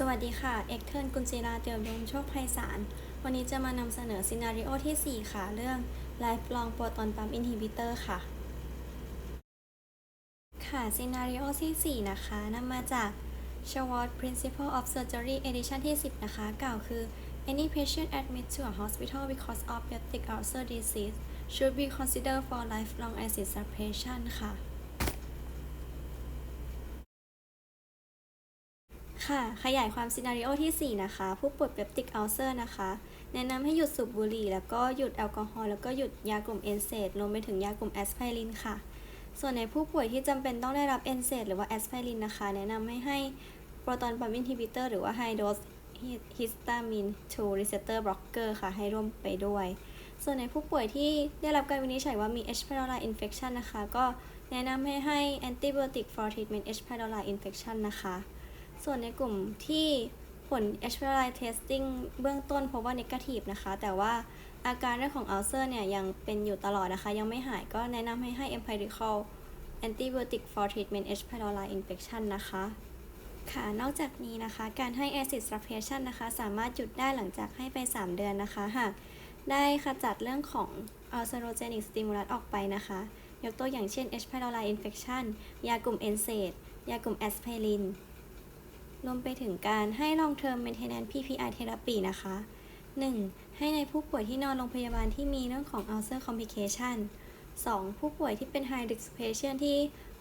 สวัสดีค่ะ เอกเทิร์นกุลศิลาเตียวดงโชคไพศาล วันนี้จะมานำเสนอซีนารีโอที่ 4 ค่ะ เรื่อง Lifelong Proton Pump Inhibitor ค่ะ ค่ะซีนารีโอที่ 4 นะคะนำมาจาก Schwartz Principle of Surgery Edition ที่ 10 นะคะ กล่าวคือ any patient admitted to a hospital because of peptic ulcer disease should be considered for lifelong acid suppression ค่ะ ค่ะ ขยายความซีนารีโอที่ 4 นะคะ ผู้ป่วยเปปติกอัลเซอร์นะคะ แนะนำให้หยุดสูบบุหรี่ แล้วก็หยุดแอลกอฮอล์แล้วก็หยุดยากลุ่มเอนเซดรวมไปถึงยากลุ่มแอสไพรินค่ะ ส่วนในผู้ป่วยที่จำเป็นต้องได้รับเอนเซดหรือว่าแอสไพรินนะคะ แนะนำให้ให้โปรตอนปั๊มอินฮิบิเตอร์หรือว่าไฮโดสฮิสตามิน2 receptor blocker ค่ะ ให้ร่วมไปด้วย ส่วนในผู้ป่วยที่ได้รับการวินิจฉัยว่ามี H. pylori infection นะคะ ก็แนะนำให้ให้ antibiotic for treatment H. pylori infection นะคะ ส่วนในกลุ่มที่ผล H. p l i testing เบื้องต้นพบว่า negative นะคะ แต่ว่าอาการเรื่องของ ulcer เนี่ย ยังเป็นอยู่ตลอดนะคะ ยังไม่หายก็แนะนำให้ให้ empirical antibiotic for treatment H. pylori infection นะคะ ค่ะ นอกจากนี้นะคะ การให้ acid suppression นะคะ สามารถหยุดได้หลังจากให้ไป 3 เดือนนะคะ หากได้ขจัดเรื่องของ ulcerogenic stimulus ออกไปนะคะ ยกตัวอย่างเช่น H. pylori infection ยากลุ่ม NSAID ยากลุ่ม aspirin ร รวมไปถึงการให้ long term maintenance PPI therapy นะคะ 1. ให้ในผู้ป่วยที่นอนโรงพยาบาลที่มีเรื่องของ ulcer complication 2. ผู้ป่วยที่เป็น high risk patient ที่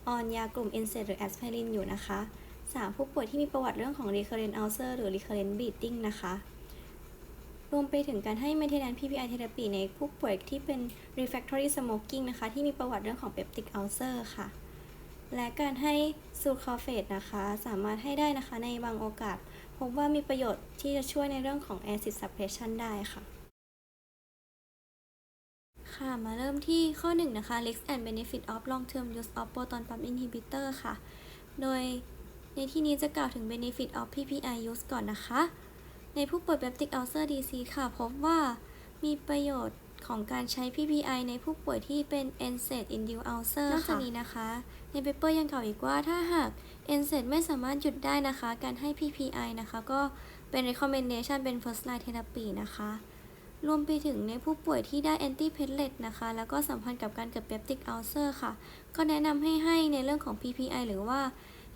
ออนยากลุ่ม NSAID หรือ aspirin อยู่นะคะ 3. ผู้ป่วยที่มีประวัติเรื่องของ recurrent ulcer หรือ recurrent bleeding นะคะ รวมไปถึงการให้ maintenance PPI therapy ในผู้ป่วยที่เป็น refractory smoking นะคะ ที่มีประวัติเรื่องของ peptic ulcer ค่ะ และการให้ซูคาเฟตนะคะ สามารถให้ได้นะคะในบางโอกาส พบว่ามีประโยชน์ที่จะช่วยในเรื่องของ acid suppression ได้ค่ะ ค่ะ มาเริ่มที่ข้อ1นะคะ risk and benefit of long term use of proton pump inhibitor ค่ะ โดยในที่นี้จะกล่าวถึง benefit of PPI use ก่อนนะคะ ในผู้ป่วย peptic ulcer disease ค่ะ พบว่ามีประโยชน์ ของการใช้ PPI ในผู้ป่วยที่เป็น NSAID induced ulcer นอกจากนี้นะคะ ในเปเปอร์ยังกล่าวอีกว่าถ้าหาก NSAID ไม่สามารถหยุดได้นะคะ การให้ PPI นะคะก็เป็น recommendation เป็น first line therapy นะคะรวมไปถึงในผู้ป่วยที่ได้ antiplatelet นะคะ แล้วก็สัมพันธ์กับการเกิด peptic ulcer ค่ะ ก็แนะนำให้ให้ในเรื่องของ PPI หรือว่า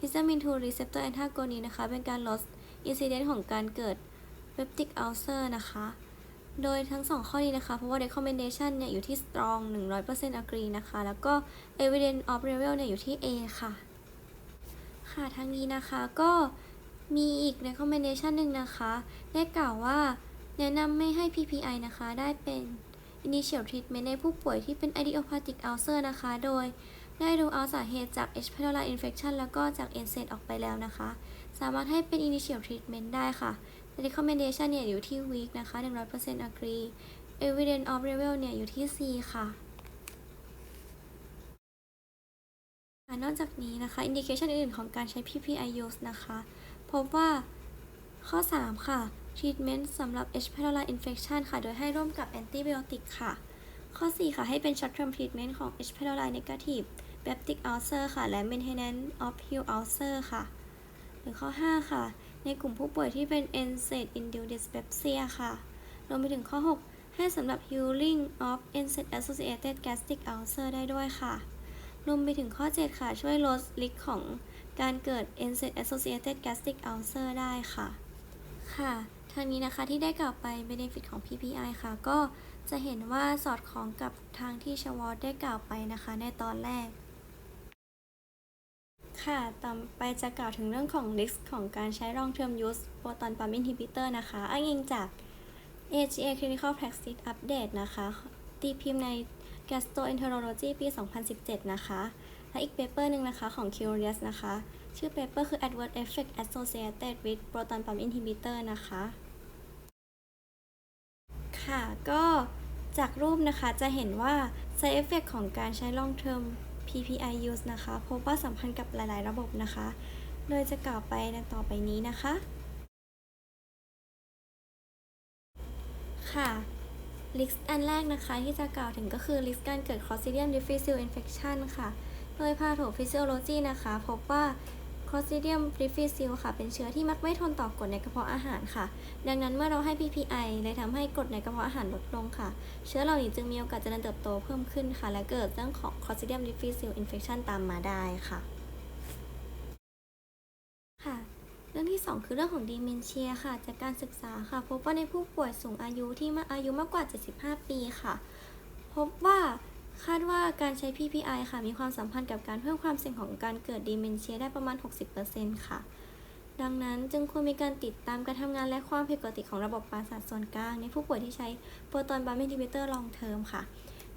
histamine 2 receptor antagonist นะคะ เป็นการลด incidence ของการเกิด peptic ulcer นะคะ โดยทั้งสองข้อนี้นะคะ เพราะว่า recommendation เนี่ยอยู่ที่ strong 100% agree นะคะ แล้วก็ evidence of level เนี่ยอยู่ที่ A ค่ะ ค่ะทั้งนี้นะคะก็มีอีก recommendation หนึ่งนะคะ ได้กล่าวว่าแนะนำไม่ให้ PPI นะคะ ได้เป็น initial treatment ในผู้ป่วยที่เป็น idiopathic ulcer นะคะ โดยได้ดูเอาสาเหตุจาก H. pylori infection แล้วก็จาก NSAID ออกไปแล้วนะคะ สามารถให้เป็น initial treatment ได้ค่ะ recommendation เนี่ยอยู่ที่ weak นะคะ 100% agree evidence of level เนี่ยอยู่ที่ C ค่ะ นอกจากนี้นะคะ indication อื่นๆของการใช้ PPI use นะคะ พบว่าข้อ 3 ค่ะ treatment สำหรับ H. pylori infection ค่ะ โดยให้ร่วมกับ antibiotic ค่ะ ข้อ 4 ค่ะ ให้เป็น short term treatment ของ H. pylori negative peptic ulcer ค่ะ และ maintenance of heal ulcer ค่ะ หรือข้อ 5 ค่ะ ในกลุ่มผู้ป่วยที่เป็น NSAID induced dyspepsia ค่ะ รวมไปถึงข้อ 6 ให้สำหรับ healing of NSAID associated gastric ulcer ได้ด้วยค่ะ รวมไปถึงข้อ 7 ค่ะ ช่วยลดริสของการเกิด NSAID associated gastric ulcer ได้ค่ะ ค่ะทางนี้นะคะที่ได้กล่าวไป benefit ของ PPI ค่ะ ก็จะเห็นว่าสอดคล้องกับทางที่ชวอตได้กล่าวไปนะคะในตอนแรก ค่ะ ต่อไปจะกล่าวถึงเรื่องของ risk ของการใช้ long term use proton pump inhibitor นะคะ อ้างอิงจาก AGA Clinical Practice Update นะคะ ตีพิมพ์ใน Gastroenterology ปี 2017 นะคะ และอีกเปเปอร์หนึ่งนะคะของ Curious นะคะ ชื่อเปเปอร์คือ Adverse Effect Associated with Proton Pump Inhibitor นะคะ ค่ะ ก็จากรูปนะคะจะเห็นว่า side effect ของการใช้ long term PPI use นะคะพบว่าสัมพันธ์กับหลาย ๆ ระบบนะคะ โดยจะกล่าวไปในต่อไปนี้นะคะ ค่ะ ลิสต์อันแรกนะคะที่จะกล่าวถึงก็คือลิสต์การเกิด Clostridium difficile infection ค่ะ โดย Pathophysiciology นะคะ พบว่า Clostridium difficile ค่ะ เป็นเชื้อที่มักไม่ทนต่อกรดในกระเพาะอาหารค่ะ ดังนั้นเมื่อเราให้ PPI เลยทำให้กรดในกระเพาะอาหารลดลงค่ะ เชื้อเหล่านี้จึงมีโอกาสเจริญเติบโตเพิ่มขึ้นค่ะ และเกิดเรื่องของ Clostridium difficile infection ตามมาได้ค่ะค่ะเรื่องที่ 2 คือเรื่องของ dementia ค่ะ จากการศึกษาค่ะ พบว่าในผู้ป่วยสูงอายุที่อายุมากกว่า 75 ปีค่ะ พบว่า คาดว่าการใช้ PPI ค่ะ มีความสัมพันธ์กับการเพิ่มความเสี่ยงของการเกิด dementia ได้ประมาณ 60%ค่ะ ดังนั้นจึงควรมีการติดตามการทำงานและความผิดปกติของระบบประสาทส่วนกลาง ในผู้ป่วยที่ใช้โปรตอนบาร์เมดิเบเตอร์ลองเทอมค่ะ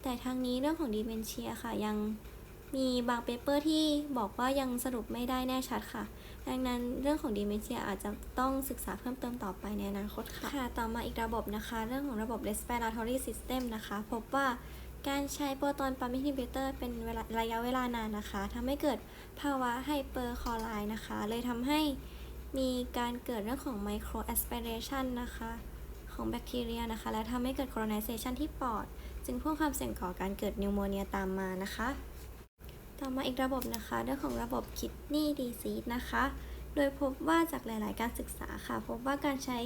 แต่ทางนี้เรื่องของ dementia ค่ะ ยังมีบางเปเปอร์ที่บอกว่ายังสรุปไม่ได้แน่ชัดค่ะ ดังนั้นเรื่องของ dementia อาจจะต้องศึกษาเพิ่มเติมต่อไปในอนาคตค่ะค่ะ ต่อมาอีกระบบนะคะ เรื่องของระบบ respiratory system นะคะ พบว่า การใช้โปรตอนปั๊มอินฮิบิเตอร์เป็นระยะเวลานานนะคะทำให้เกิดภาวะไฮเปอร์คอไรด์นะคะ เลยทำให้มีการเกิดเรื่องของ micro aspiration นะคะ ของแบคทีเรียนะคะ และทำให้เกิด colonization ที่ปอด จึงเพิ่มความเสี่ยงก่อการเกิดนิวโมเนียตามมานะคะ ต่อมาอีกระบบนะคะเรื่องของระบบ kidney disease นะคะ โดยพบว่าจากหลาย ๆ การศึกษาค่ะ พบว่าการใช้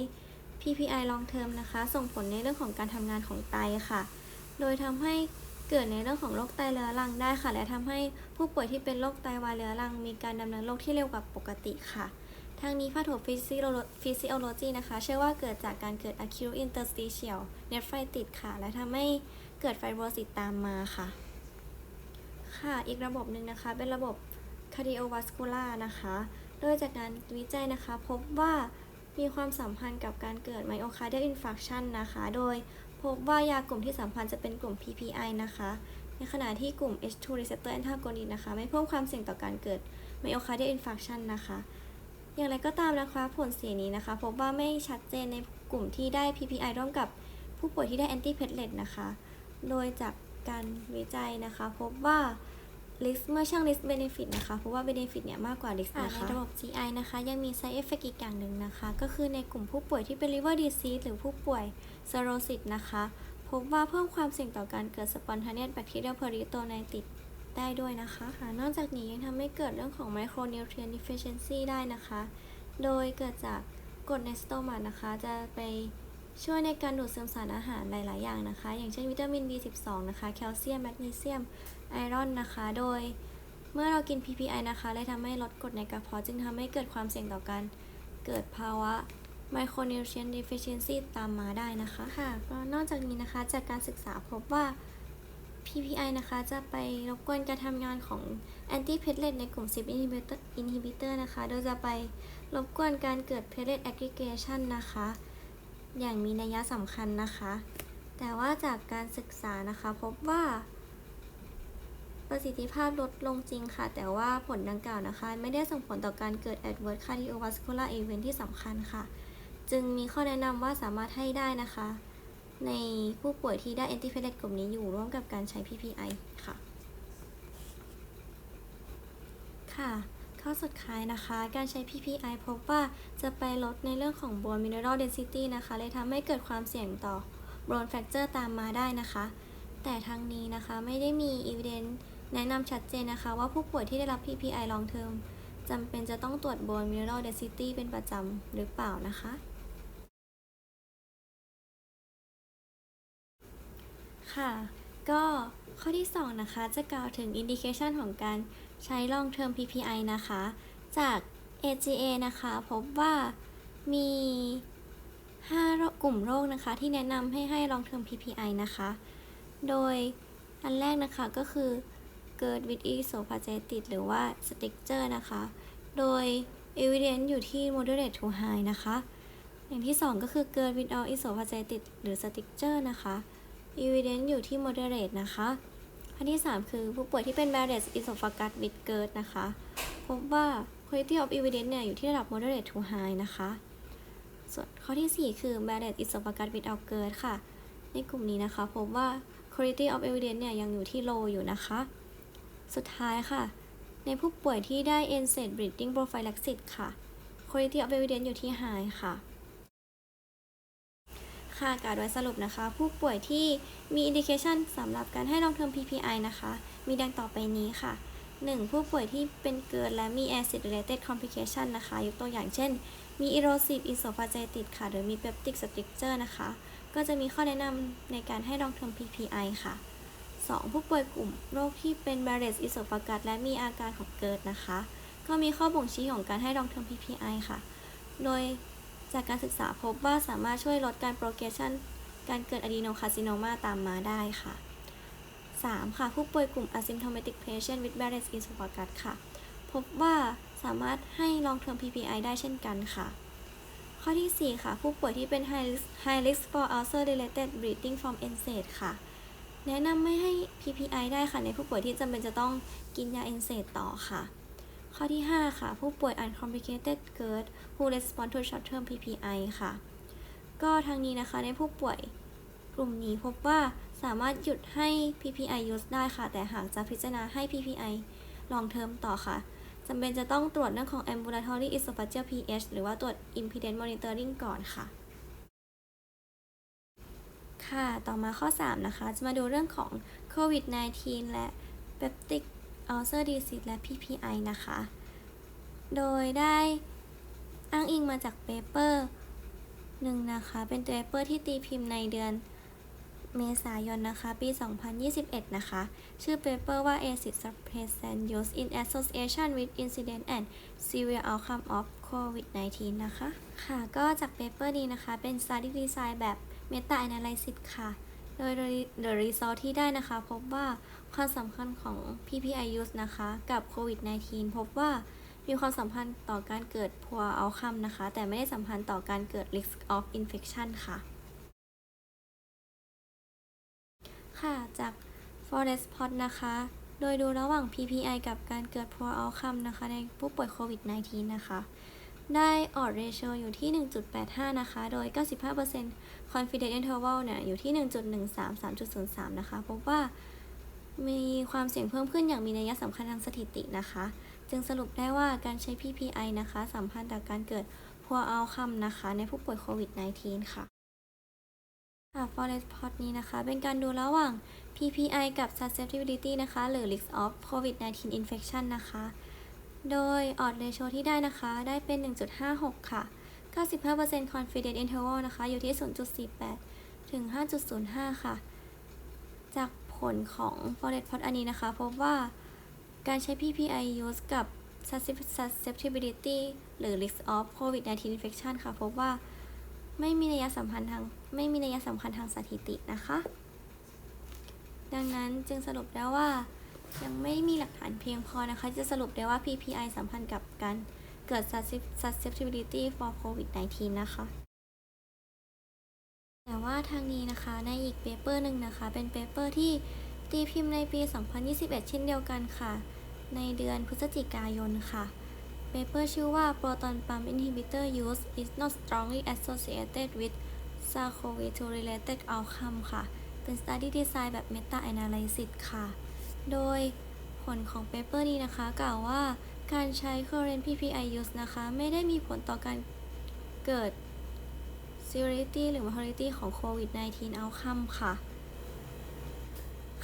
PPI long term นะคะ ส่งผลในเรื่องของการทำงานของไตค่ะ โดยทำให้เกิดในเรื่องของโรคไตเรื้อรังได้ค่ะ และทำให้ผู้ป่วยที่เป็นโรคไตวายเรื้อรัง มีการดำเนินโรคที่เร็วกว่าปกติค่ะทางนี้พาโถฟิสิโอโลจีนะคะ เชื่อว่าเกิดจากการเกิด acute interstitial nephritis ค่ะ และทำให้เกิดไฟโบรซิสตามมาค่ะ ค่ะ อีกระบบหนึ่งนะคะ เป็นระบบ cardiovascular นะคะ โดยจากการวิจัยนะคะ พบว่ามีความสัมพันธ์กับการเกิด myocardial infarction นะคะ โดย พบว่ายากลุ่มที่สัมพันธ์จะเป็นกลุ่ม PPI นะคะ ในขณะที่กลุ่ม H2 receptor antagonist นะคะ ไม่เพิ่มความเสี่ยงต่อการเกิด myocardial infarction นะคะ อย่างไรก็ตามนะคะผลเสียนี้นะคะ พบว่าไม่ชัดเจนในกลุ่มที่ได้ PPI ร่วมกับผู้ป่วยที่ได้ antiplatelet นะคะ โดยจากการวิจัยนะคะ พบว่า risk เมื่อช่าง risk benefit นะคะ เพราะว่า benefit เนี่ยมากกว่า risk นะคะในระบบ GI นะคะ ยังมี side effect อีกอย่างหนึ่งนะคะ ก็คือในกลุ่มผู้ป่วยที่เป็น liver disease หรือผู้ป่วย cirrhosis นะคะ พบว่าเพิ่มความเสี่ยงต่อการเกิด spontaneous bacterial peritonitis ได้ด้วยนะคะค่ะนอกจากนี้ยังทำให้เกิดเรื่องของ micronutrient deficiency ได้นะคะ โดยเกิดจากกรดในสโตมาสนะคะ จะไปช่วยในการดูดซึมสารอาหารหลาย ๆ อย่างนะคะ อย่างเช่นวิตามิน B12 นะคะ แคลเซียม แมกนีเซียม ไอรอนนะคะ โดยเมื่อเรากิน PPI นะคะเลยทำให้ลดกรดในกระเพาะจึงทำให้เกิดความเสี่ยงต่อการเกิดภาวะ micronutrient deficiency ตามมาได้นะคะ ค่ะก็นอกจากนี้นะคะจากการศึกษาพบว่า PPI นะคะจะไปรบกวนการทำงานของ anti p e t l e t ในกลุ่ม CYP inhibitor inhibitor นะคะ โดยจะไปรบกวนการเกิด platelet aggregation นะคะ อย่างมีนัยสำคัญนะคะ แต่ว่าจากการศึกษานะคะพบว่า ประสิทธิภาพลดลงจริงค่ะ แต่ว่าผลดังกล่าวนะคะ ไม่ได้ส่งผลต่อการเกิด adverse cardiovascular event ที่สำคัญค่ะ จึงมีข้อแนะนำว่าสามารถให้ได้นะคะ ในผู้ป่วยที่ได้ antiplatelet กลุ่มนี้อยู่ร่วมกับการใช้ PPI ค่ะ ค่ะ ข้อสุดท้ายนะคะ การใช้ PPI พบว่าจะไปลดในเรื่องของ bone mineral density นะคะ เลยทำให้เกิดความเสี่ยงต่อ bone fracture ตามมาได้นะคะ แต่ทางนี้นะคะไม่ได้มี evidence แนะนำชัดเจนนะคะว่าผู้ป่วยที่ได้รับ PPI long term จำเป็นจะต้องตรวจ bone mineral density เป็นประจำหรือเปล่านะคะ ค่ะ ก็ข้อที่ 2 นะคะ จะกล่าวถึง indication ของการใช้ long term PPI นะคะ จาก AGA นะคะ พบว่ามี 5 กลุ่มโรคนะคะ ที่แนะนำให้ให้ long term PPI นะคะ โดยอันแรกนะคะก็คือ GERD with esophagitis หรือว่า stricture นะคะ โดย evidence อยู่ที่ moderate to high นะคะ อย่างที่ 2 ก็คือ GERD without esophagitis หรือ stricture นะคะ evidence อยู่ที่ moderate นะคะข้อที่ 3 คือผู้ป่วยที่เป็น Barrett's esophagus with GERD นะคะ พบว่า quality of evidence เนี่ยอยู่ที่ระดับ moderate to high นะคะส่วนข้อที่ 4 คือ Barrett's esophagus without GERD ค่ะ ในกลุ่มนี้นะคะ พบว่า quality of evidence เนี่ยยังอยู่ที่ low อยู่นะคะ สุดท้ายค่ะ ในผู้ป่วยที่ได้ NSAID bleeding prophylaxis ค่ะ quality of evidence อยู่ที่ high ค่ะ ค่ะการโดยสรุปนะคะ ผู้ป่วยที่มี indication สำหรับการให้ long term PPI นะคะ มีดังต่อไปนี้ค่ะ 1. ผู้ป่วยที่เป็นเกินและมี acid related complication นะคะ ยกตัวอย่างเช่น มี erosive esophagitis ค่ะ หรือมี peptic stricture นะคะ ก็จะมีข้อแนะนำในการให้ลองเทอม PPI ค่ะ 2. ผู้ป่วยกลุ่มโรคที่เป็น Barrett's esophagus และมีอาการของเกิดนะคะ ก็มีข้อบ่งชี้ของการให้ลองเทอม PPI ค่ะ โดยจากการศึกษาพบว่าสามารถช่วยลดการ progression การเกิด adenocarcinoma ตามมาได้ค่ะ 3. ค่ะ ผู้ป่วยกลุ่ม asymptomatic patient with Barrett's esophagus ค่ะ พบว่าสามารถให้ long term PPI ได้เช่นกันค่ะ ข้อที่ 4 ค่ะ ผู้ป่วยที่เป็น high risk high risk for ulcer related bleeding from NSAID ค่ะ แนะนำไม่ให้ PPI ได้ค่ะในผู้ป่วยที่จำเป็นจะต้องกินยา NSAID ต่อค่ะ ข้อที่ 5 ค่ะ ผู้ป่วย uncomplicated GERD who respond to short term PPI ค่ะ ก็ทางนี้นะคะในผู้ป่วยกลุ่มนี้พบว่าสามารถหยุดให้ PPI use ได้ค่ะ แต่หากจะพิจารณาให้ PPI long term ต่อค่ะจำเป็นจะต้องตรวจเรื่องของ ambulatory esophageal pH หรือว่าตรวจ impedance monitoring ก่อนค่ะ ค่ะ ต่อมาข้อ 3 นะคะ จะมาดูเรื่องของ COVID-19 และ peptic ulcer disease และ PPI นะคะ โดยได้อ้างอิงมาจากเปเปอร์หนึ่งนะคะ เป็นเปเปอร์ที่ตีพิมพ์ในเดือนเมษายนนะคะ ปี 2021 นะคะ ชื่อเปเปอร์ว่า acid suppressant use in association with incident and severe outcome of COVID-19 นะคะ ค่ะ ก็จากเปเปอร์นี้นะคะ เป็น study design แบบ meta analysis ค่ะ โดย the result ที่ได้นะคะ พบว่าความสำคัญของ PPI use นะคะ กับ COVID-19 พบว่ามีความสัมพันธ์ต่อการเกิด poor outcome นะคะ แต่ไม่ได้สัมพันธ์ต่อการเกิด risk of infection ค่ะ ค่ะ จาก forest plot นะคะ โดยดูระหว่าง PPI กับการเกิด poor outcome นะคะ ในผู้ป่วยโควิด -19 นะคะ ได้ odd ratio อยู่ที่ 1.85 นะคะ โดย 95% confidence interval เนี่ย อยู่ที่ 1.13 3.03 นะคะ พบว่ามีความเสี่ยงเพิ่มขึ้นอย่างมีนัยสำคัญทางสถิตินะคะ จึงสรุปได้ว่าการใช้ PPI นะคะสัมพันธ์ต่อการเกิด poor outcome นะคะ ในผู้ป่วยโควิด -19 ค่ะค่ะ forest plot นี้นะคะ เป็นการดูระหว่าง PPI กับ susceptibility นะคะ หรือ risk of COVID-19 infection นะคะ โดย odd ratio ที่ได้นะคะ ได้เป็น 1.56 ค่ะ 95% confidence interval นะคะ อยู่ที่ 0.48 ถึง 5.05 ค่ะ จากผลของ forest plot อันนี้นะคะ พบว่าการใช้ PPI use กับ susceptibility หรือ risk of COVID-19 infection ค่ะ พบว่าไม่มีนัยสัมพันธ์ทางไม่มีนัยสำคัญทางสถิตินะคะ ดังนั้นจึงสรุปได้ว่า ยังไม่มีหลักฐานเพียงพอนะคะ จะสรุปได้ว่า PPI สัมพันธ์กับการเกิด susceptibility for COVID-19 นะคะ แต่ว่าทางนี้นะคะในอีกเปเปอร์หนึ่งนะคะ เป็นเปเปอร์ที่ตีพิมพ์ในปี 2021 เช่นเดียวกันค่ะ ในเดือนพฤศจิกายนค่ะเปเปอร์ชื่อว่า Proton Pump Inhibitor Use is not strongly associated with SARS-CoV-2 related outcome ค่ะ เป็น study design แบบ meta analysis ค่ะ โดยผลของเปเปอร์นี้นะคะ กล่าวว่าการใช้ current PPI use นะคะ ไม่ได้มีผลต่อการเกิด severity หรือ mortality ของ COVID-19 outcome ค่ะ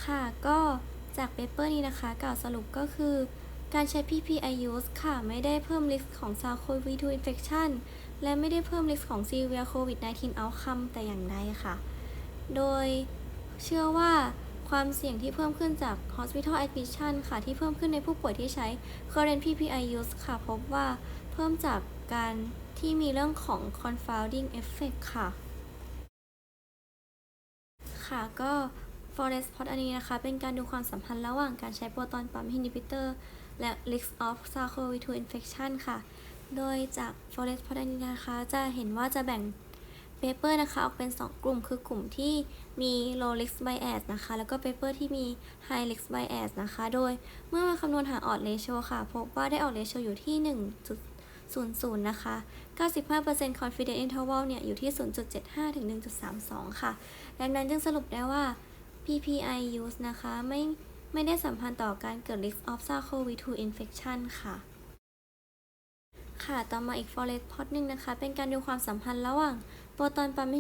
ค่ะ ก็จากเปเปอร์นี้นะคะ กล่าวสรุปก็คือ การใช้ PPI use ค่ะ ไม่ได้เพิ่ม risk ของ SARS-CoV-2 infection และไม่ได้เพิ่ม risk ของ severe COVID-19 outcome แต่อย่างใดค่ะ โดยเชื่อว่า ความเสี่ยงที่เพิ่มขึ้นจาก hospital admission ค่ะ ที่เพิ่มขึ้นในผู้ป่วยที่ใช้ current PPI use ค่ะ พบว่าเพิ่มจากการที่มีเรื่องของ confounding effect ค่ะ ค่ะก็ forest plot อันนี้นะคะ เป็นการดูความสัมพันธ์ระหว่างการใช้โปรตอนปั๊ม inhibitor และ risk of SARS-CoV-2 infection ค่ะ โดยจาก forest plot อันนี้นะคะ จะเห็นว่าจะแบ่งเปเปอร์นะคะ ออกเป็น 2 กลุ่ม คือกลุ่มที่ มี low risk bias นะคะ แล้วก็เปเปอร์ที่มี high risk bias นะคะ โดยเมื่อมาคำนวณหา odd ratio ค่ะ พบว่าได้ odd ratio อยู่ที่ 1.00 นะคะ 95% confidence interval เนี่ย อยู่ที่ 0.75 ถึง 1.32 ค่ะ ดังนั้นจึงสรุปได้ว่า PPI use นะคะ ไม่ไม่ได้สัมพันธ์ต่อการเกิด risk of SARS-CoV-2 infection ค่ะค่ะ ต่อมาอีก forest plot หนึ่งนะคะ เป็นการดูความสัมพันธ์ระหว่าง โปรตอนปั๊ม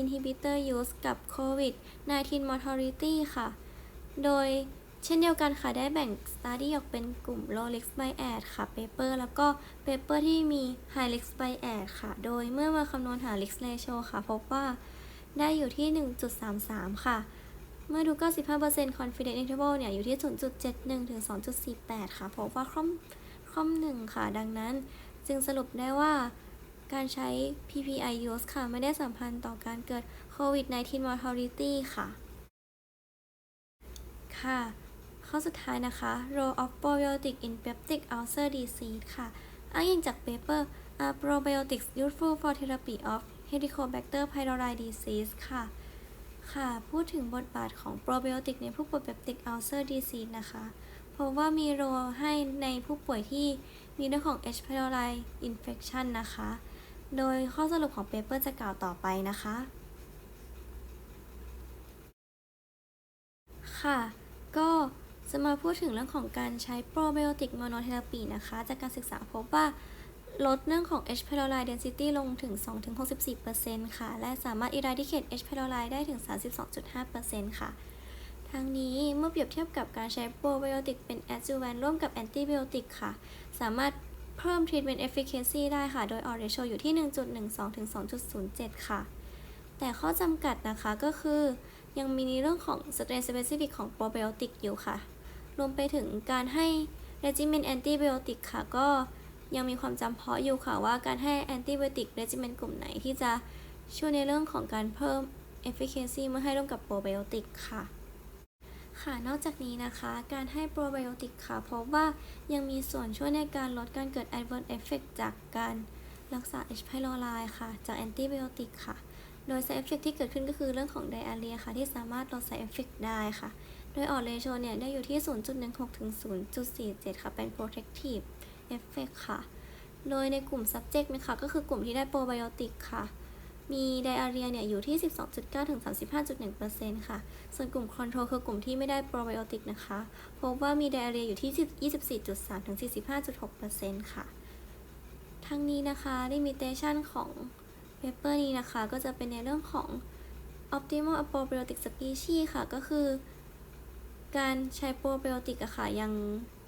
inhibitor use กับ COVID-19 mortality ค่ะ โดยเช่นเดียวกันค่ะ ได้แบ่ง study ออกเป็นกลุ่ม low risk bias ค่ะ paper แล้วก็ paper ที่มี high risk bias ค่ะ โดยเมื่อมาคำนวณหา risk ratio ค่ะ พบว่าได้อยู่ที่ 1.33 ค่ะ เมื่อดู 95% confidence interval เนี่ย อยู่ที่ 0.71 ถึง 2.48 ค่ะ พบว่าคล่อมคล่อมหนึ่งค่ะ ดังนั้นจึงสรุปได้ว่า การใช้ PPI use ค่ะ ไม่ได้สัมพันธ์ต่อการเกิด COVID-19 mortality ค่ะ ค่ะ ข้อสุดท้ายนะคะ role of probiotic in peptic ulcer disease ค่ะ อ้างอิงจาก paper Are probiotics useful for therapy of Helicobacter pylori disease ค่ะ ค่ะ พูดถึงบทบาทของ probiotic ในผู้ป่วย peptic ulcer disease นะคะเพราะว่ามีโรให้ในผู้ป่วยที่มีเรื่องของ H. pylori infection นะคะ โดยข้อสรุปของเปเปอร์จะกล่าวต่อไปนะคะ ค่ะ ก็จะมาพูดถึงเรื่องของการใช้ probiotic monotherapy นะคะ จากการศึกษาพบว่าลดเรื่องของ H. pylori density ลงถึง 2-64%ค่ะ และสามารถ eradicate H. pylori ได้ถึง 32.5%ค่ะ ทั้งนี้เมื่อเปรียบเทียบกับการใช้ probiotic เป็น adjuvant ร่วมกับ antibiotic ค่ะ สามารถ เพิ่ม treatment efficacy ได้ค่ะ โดย odds ratio อยู่ที่ 1.12 ถึง 2.07 ค่ะ แต่ข้อจำกัดนะคะก็คือ ยังมีในเรื่องของ strain specific ของ probiotic อยู่ค่ะ รวมไปถึงการให้ regimen antibiotic ค่ะ ก็ยังมีความจำเพาะอยู่ค่ะว่าการให้ antibiotic regimen กลุ่มไหนที่จะช่วยในเรื่องของการเพิ่ม efficacy เมื่อให้ร่วมกับ probiotic ค่ะ ค่ะ นอกจากนี้นะคะ การให้ probiotic ค่ะ เพบว่ายังมีส่วนช่วยในการลดการเกิด adverse effect จากการรักษา H. pylori ค่ะ จาก antibiotic ค่ะ โดย side effect ที่เกิดขึ้นก็คือเรื่องของ diarrhea ค่ะ ที่สามารถลด side effect ได้ค่ะ โดย odds ratio เนี่ย ได้อยู่ที่ 0.16 ถึง 0.47 ค่ะ เป็น protective effect ค่ะ โดยในกลุ่ม subject นะคะก็คือกลุ่มที่ได้ probiotic ค่ะ มี diarrhea เนี่ยอยู่ที่ 12.9 ถึง 35.1%ค่ะ ส่วนกลุ่ม control คือกลุ่มที่ไม่ได้ probiotic นะคะ พบว่ามี diarrhea อยู่ที่ 24.3 ถึง 45.6%ค่ะ ทั้งนี้นะคะ limitation ของ paper นี้นะคะ ก็จะเป็นในเรื่องของ optimal probiotic species ค่ะ ก็คือ การใช้ probiotic อะค่ะ ยัง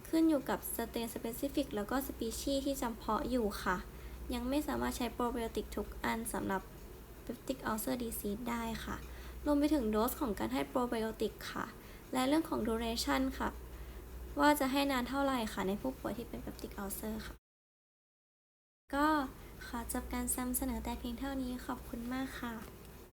ขึ้นอยู่กับ strain specific แล้วก็ species ที่จำเพาะอยู่ค่ะ ยังไม่สามารถใช้ probiotic ทุกอันสำหรับ peptic ulcer disease ได้ค่ะ รวมไปถึงโดสของการให้โปรไบโอติกค่ะ และเรื่องของ duration ค่ะ ว่าจะให้นานเท่าไหร่ค่ะในผู้ป่วยที่เป็น peptic ulcer ค่ะ ก็ขอจบการนำเสนอแต่เพียงเท่านี้ขอบคุณมากค่ะ